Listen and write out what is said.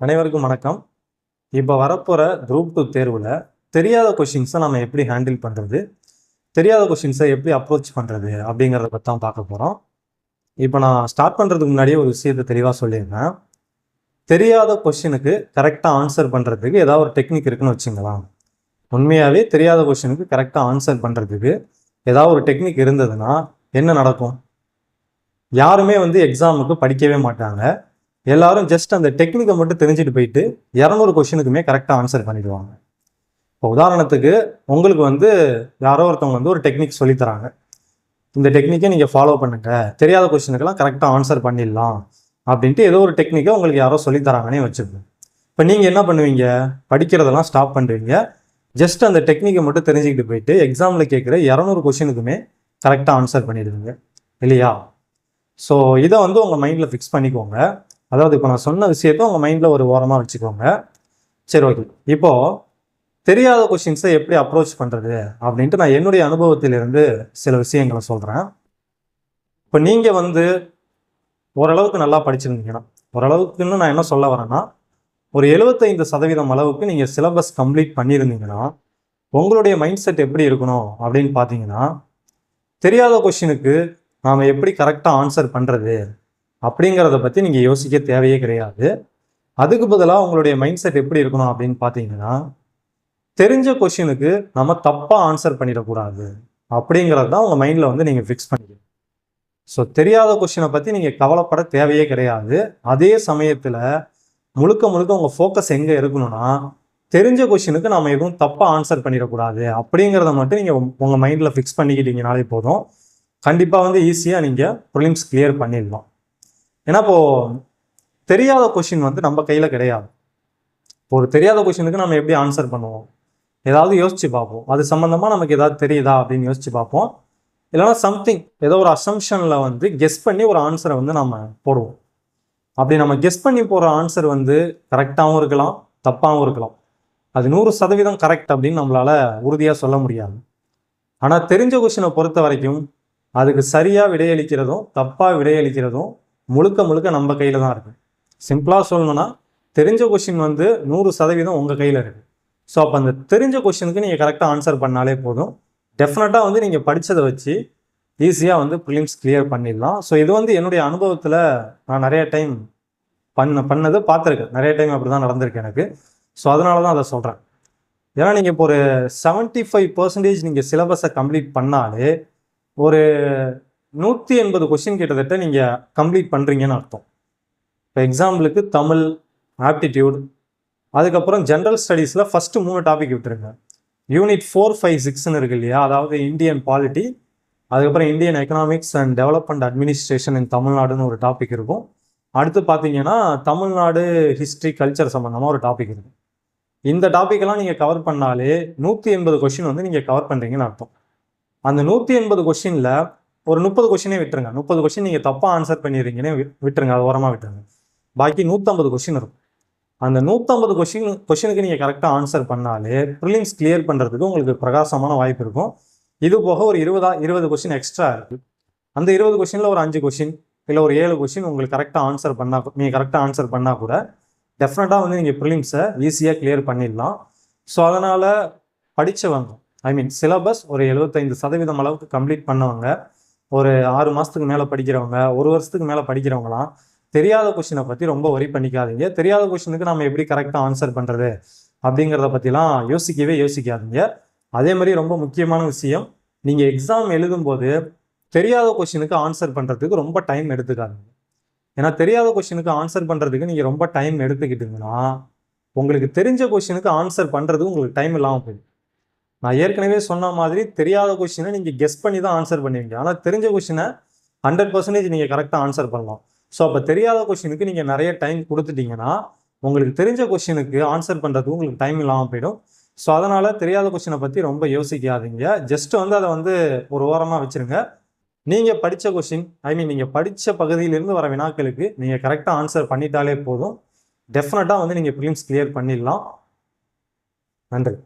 அனைவருக்கும் வணக்கம். இப்போ வரப்போகிற குரூப் டூ தேர்வில் தெரியாத கொஷின்ஸை நம்ம எப்படி ஹேண்டில் பண்ணுறது தெரியாத கொஷின்ஸை எப்படி அப்ரோச் பண்ணுறது அப்படிங்கிறத பற்றி தான் பார்க்க போகிறோம் இப்போ நான் ஸ்டார்ட் பண்ணுறதுக்கு முன்னாடியே ஒரு விஷயத்தை தெளிவாக சொல்லியிருந்தேன் தெரியாத கொஷினுக்கு கரெக்டாக ஆன்சர் பண்ணுறதுக்கு ஏதாவது ஒரு டெக்னிக் இருக்குன்னு வச்சுங்களேன் உண்மையாகவே தெரியாத கொஷினுக்கு கரெக்டாக ஆன்சர் பண்ணுறதுக்கு ஏதாவது ஒரு டெக்னிக் இருந்ததுன்னா என்ன நடக்கும்? யாருமே வந்து எக்ஸாமுக்கு படிக்கவே மாட்டாங்க. எல்லாரும் ஜஸ்ட் அந்த டெக்னிக்கை மட்டும் தெரிஞ்சுட்டு போயிட்டு இரநூறு கொஷினுக்குமே கரெக்டாக ஆன்சர் பண்ணிடுவாங்க. இப்போ உதாரணத்துக்கு உங்களுக்கு வந்து யாரோ ஒருத்தவங்க வந்து ஒரு டெக்னிக் சொல்லித்தராங்க இந்த டெக்னிக்கை நீங்கள் ஃபாலோ பண்ணுங்க. தெரியாத கொஷினுக்கெல்லாம் கரெக்டாக ஆன்சர் பண்ணிடலாம் அப்படின்ட்டு ஏதோ ஒரு டெக்னிக்கை உங்களுக்கு யாரோ சொல்லித்தராங்கன்னே வச்சுக்கோங்க. இப்போ நீங்கள் என்ன பண்ணுவீங்க? படிக்கிறதெல்லாம் ஸ்டாப் பண்ணுவீங்க ஜஸ்ட் அந்த டெக்னிக்கை மட்டும் தெரிஞ்சுக்கிட்டு போயிட்டு எக்ஸாமில் கேட்குற இரநூறு கொஷினுக்குமே கரெக்டாக ஆன்சர் பண்ணிடுவீங்க. இல்லையா? ஸோ இதை வந்து உங்கள் மைண்டில் ஃபிக்ஸ் பண்ணிக்கோங்க. அதாவது இப்போ நான் சொன்ன விஷயத்த உங்கள் மைண்டில் ஒரு ஓரமாக வச்சுக்கோங்க. சரி ஓகே இப்போது தெரியாத கொஷின்ஸை எப்படி அப்ரோச் பண்ணுறது அப்படின்ட்டு நான் என்னுடைய அனுபவத்திலிருந்து சில விஷயங்களை சொல்கிறேன் இப்போ நீங்கள் வந்து ஓரளவுக்கு நல்லா படிச்சிருந்தீங்கன்னா ஓரளவுக்குன்னு நான் என்ன சொல்ல வரேன்னா ஒரு எழுபத்தைந்து சதவீதம் அளவுக்கு நீங்கள் சிலபஸ் கம்ப்ளீட் பண்ணியிருந்தீங்கன்னா உங்களுடைய மைண்ட் செட் எப்படி இருக்கணும் அப்படின்னு பார்த்தீங்கன்னா தெரியாத கொஷினுக்கு நாம் எப்படி கரெக்டாக ஆன்சர் பண்ணுறது அப்படிங்கிறத பற்றி நீங்கள் யோசிக்க தேவையே கிடையாது. அதுக்கு பதிலாக உங்களுடைய மைண்ட் செட் எப்படி இருக்கணும் அப்படின்னு பார்த்தீங்கன்னா தெரிஞ்ச கொஷினுக்கு நம்ம தப்பாக ஆன்சர் பண்ணிடக்கூடாது அப்படிங்கிறது தான் உங்கள் மைண்டில் வந்து நீங்கள் ஃபிக்ஸ் பண்ணிக்கணும். ஸோ தெரியாத கொஷினை பற்றி நீங்கள் கவலைப்பட தேவையே கிடையாது. அதே சமயத்தில் முழுக்க முழுக்க உங்கள் ஃபோக்கஸ் எங்கே இருக்கணும்னா தெரிஞ்ச கொஷினுக்கு நம்ம எதுவும் தப்பாக ஆன்சர் பண்ணிடக்கூடாது அப்படிங்கிறத மட்டும் நீங்கள் உங்கள் மைண்டில் ஃபிக்ஸ் பண்ணிக்கிட்டீங்கனாலே போதும். கண்டிப்பாக வந்து ஈஸியாக நீங்கள் ப்ரிலிம்ஸ் கிளியர் பண்ணிடலாம். ஏன்னா இப்போது தெரியாத கொஷின் வந்து நம்ம கையில் கிடையாது. இப்போ ஒரு தெரியாத கொஷினுக்கு நம்ம எப்படி ஆன்சர் பண்ணுவோம்? ஏதாவது யோசிச்சு பார்ப்போம். அது சம்மந்தமாக நமக்கு ஏதாவது தெரியுதா அப்படின்னு யோசிச்சு பார்ப்போம். இல்லைனா சம்திங் ஏதோ ஒரு அசம்ஷனில் வந்து கெஸ் பண்ணி ஒரு ஆன்சரை வந்து நம்ம போடுவோம். அப்படி நம்ம கெஸ் பண்ணி போகிற ஆன்சர் வந்து கரெக்டாகவும் இருக்கலாம் தப்பாகவும் இருக்கலாம். அது நூறு சதவீதம் கரெக்ட் அப்படின்னு நம்மளால் உறுதியாக சொல்ல முடியாது. ஆனால் தெரிஞ்ச கொஷினை பொறுத்த வரைக்கும் அதுக்கு சரியாக விடையளிக்கிறதும் தப்பாக விடையளிக்கிறதும் முழுக்க முழுக்க நம்ம கையில் தான் இருக்குது சிம்பிளாக சொல்லணும்னா தெரிஞ்ச கொஷின் வந்து நூறு சதவீதம் உங்கள் கையில் இருக்குது ஸோ அப்போ அந்த தெரிஞ்ச கொஷினுக்கு நீங்கள் கரெக்டாக ஆன்சர் பண்ணாலே போதும். டெஃபினட்டாக வந்து நீங்கள் படித்ததை வச்சு ஈஸியாக வந்து ப்ரிலிம்ஸ் கிளியர் பண்ணிடலாம். ஸோ இது வந்து என்னுடைய அனுபவத்தில் நான் நிறைய டைம் பண்ண பண்ணது பார்த்துருக்கேன். நிறைய டைம் அப்படி தான் நடந்திருக்கு எனக்கு. ஸோ அதனால தான் அதை சொல்கிறேன் ஏன்னா நீங்கள் இப்போ ஒரு செவன்ட்டி ஃபைவ் பர்சன்டேஜ் நீங்கள் சிலபஸை கம்ப்ளீட் பண்ணாலே ஒரு நூற்றி எண்பது கொஷின் கிட்டத்தட்ட நீங்கள் கம்ப்ளீட் பண்ணுறீங்கன்னு அர்த்தம். இப்போ எக்ஸாம்பிளுக்கு தமிழ் ஆப்டிடியூட் அதுக்கப்புறம் ஜென்ரல் ஸ்டடீஸில் ஃபஸ்ட்டு மூணு டாபிக் விட்டுருங்க. யூனிட் ஃபோர் ஃபைவ் சிக்ஸ்னு இருக்கு இல்லையா? அதாவது இந்தியன் பாலிட்டி அதுக்கப்புறம் Indian economics and development administration in தமிழ்நாடுன்னு ஒரு டாபிக் இருக்கும். அடுத்து பார்த்தீங்கன்னா தமிழ்நாடு ஹிஸ்ட்ரி கல்ச்சர் சம்மந்தமாக ஒரு டாபிக் இருக்குது இந்த டாப்பிக்கெல்லாம் நீங்கள் கவர் பண்ணாலே நூற்றி எண்பது கொஷின் வந்து நீங்கள் கவர் பண்ணுறீங்கன்னு அர்த்தம். அந்த நூற்றி எண்பது கொஷினில் ஒரு முப்பது கொஷினே விட்டுருங்க. முப்பது கொஷின் நீங்கள் தப்பாக ஆன்சர் பண்ணிடுறீங்கன்னே விட்டுருங்க. அது ஓரமாக விட்டுருங்க. பாக்கி நூற்றம்பது கொஷின் இருக்கும். அந்த நூற்றம்பது கொஷின் கொஷினுக்கு நீங்கள் கரெக்டாக ஆன்சர் பண்ணாலே ப்ரிலிம்ஸ் கிளியர் பண்ணுறதுக்கு உங்களுக்கு பிரகாசமான வாய்ப்பு இருக்கும். இது போக ஒரு இருபதா இருபது கொஷின் எக்ஸ்ட்ரா இருக்குது அந்த இருபது கொஷினில் ஒரு அஞ்சு கொஷின் இல்லை ஒரு ஏழு கொஷின் உங்களுக்கு கரெக்டாக ஆன்சர் பண்ணால் நீங்கள் கரெக்டாக ஆன்சர் பண்ணால் கூட டெஃபினட்டாக வந்து நீங்கள் ப்ரிலிம்ஸை ஈஸியாக கிளியர் பண்ணிடலாம். ஸோ அதனால் படித்தவங்க ஐ மீன் சிலபஸ் ஒரு எழுபத்தைந்து சதவீதம் அளவுக்கு கம்ப்ளீட் பண்ணவங்க ஒரு ஆறு மாதத்துக்கு மேலே படிக்கிறவங்க ஒரு வருஷத்துக்கு மேலே படிக்கிறவங்களாம் தெரியாத கொஷினை பற்றி ரொம்ப ஒரி பண்ணிக்காதீங்க. தெரியாத கொஷினுக்கு நம்ம எப்படி கரெக்டாக ஆன்சர் பண்ணுறது அப்படிங்கிறத பற்றிலாம் யோசிக்கவே யோசிக்காதீங்க. அதே மாதிரி ரொம்ப முக்கியமான விஷயம் நீங்கள் எக்ஸாம் எழுதும்போது தெரியாத கொஷினுக்கு ஆன்சர் பண்ணுறதுக்கு ரொம்ப டைம் எடுத்துக்காதீங்க. ஏன்னா தெரியாத கொஷினுக்கு ஆன்சர் பண்ணுறதுக்கு நீங்கள் ரொம்ப டைம் எடுத்துக்கிட்டீங்கன்னா உங்களுக்கு தெரிஞ்ச கொஷினுக்கு ஆன்சர் பண்ணுறதுக்கு உங்களுக்கு டைம் இல்லாமல் போயிடும். நான் ஏற்கனவே சொன்ன மாதிரி தெரியாத கொஷினை நீங்கள் கெஸ் பண்ணி தான் ஆன்சர் பண்ணுவீங்க. ஆனால் தெரிஞ்ச கொஷினை ஹண்ட்ரட் பர்சன்டேஜ் நீங்கள் கரெக்டாக ஆன்சர் பண்ணலாம். ஸோ அப்போ தெரியாத கொஷினுக்கு நீங்கள் நிறைய டைம் கொடுத்துட்டீங்கன்னா உங்களுக்கு தெரிஞ்ச கொஷினுக்கு ஆன்சர் பண்ணுறதுக்கு உங்களுக்கு டைம் இல்லாமல் போயிடும். ஸோ அதனால் தெரியாத கொஷினை பற்றி ரொம்ப யோசிக்காதீங்க. ஜஸ்ட் வந்து அதை வந்து ஒரு ஓரமாக வச்சுருங்க. நீங்கள் படித்த கொஷின் ஐ மீன் நீங்கள் படித்த பகுதியிலிருந்து வர வினாக்களுக்கு நீங்கள் கரெக்டாக ஆன்சர் பண்ணிட்டாலே போதும். டெஃபினட்டாக வந்து நீங்கள் ப்ரிலிம்ஸ் கிளியர் பண்ணிடலாம். நன்றி.